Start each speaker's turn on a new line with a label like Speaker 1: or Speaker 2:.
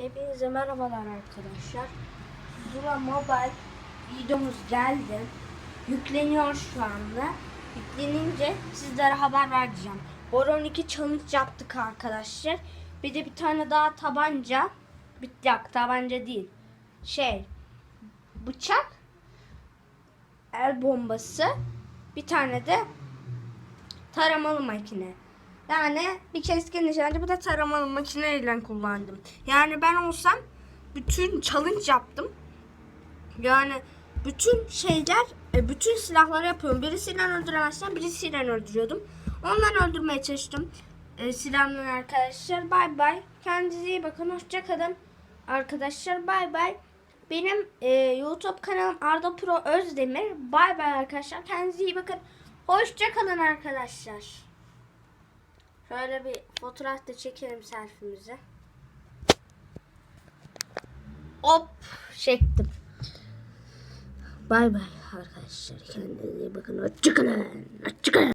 Speaker 1: Hepinize merhabalar arkadaşlar. Zula Mobile videomuz geldi. Yükleniyor şu anda. Yüklenince sizlere haber vereceğim. Boron 2 challenge yaptık arkadaşlar. Bir de bir tane daha tabanca. Bir yak tabanca değil. Şey bıçak el bombası bir tane de taramalı makine. Yani bir keskin nişancı bu da taramalı makineyle kullandım. Yani ben olsam bütün challenge yaptım. Yani bütün şeyler, e, bütün silahları yapıyorum. Birisiyle öldüremezsem birisiyle öldürüyordum. Ondan öldürmeye çalıştım. E, silahımla arkadaşlar. Bay bay. Kendinize iyi bakın. Hoşçakalın. Arkadaşlar bay bay. Benim e, YouTube kanalım Arda Pro Özdemir. Bay bay arkadaşlar. Kendinize iyi bakın. Hoşçakalın arkadaşlar. Şöyle bir fotoğraf da çekelim selfie'mizi. Hop çektim. Bay bay arkadaşlar. Kendinize iyi bakın. Hoşçakalın. Hoşçakalın.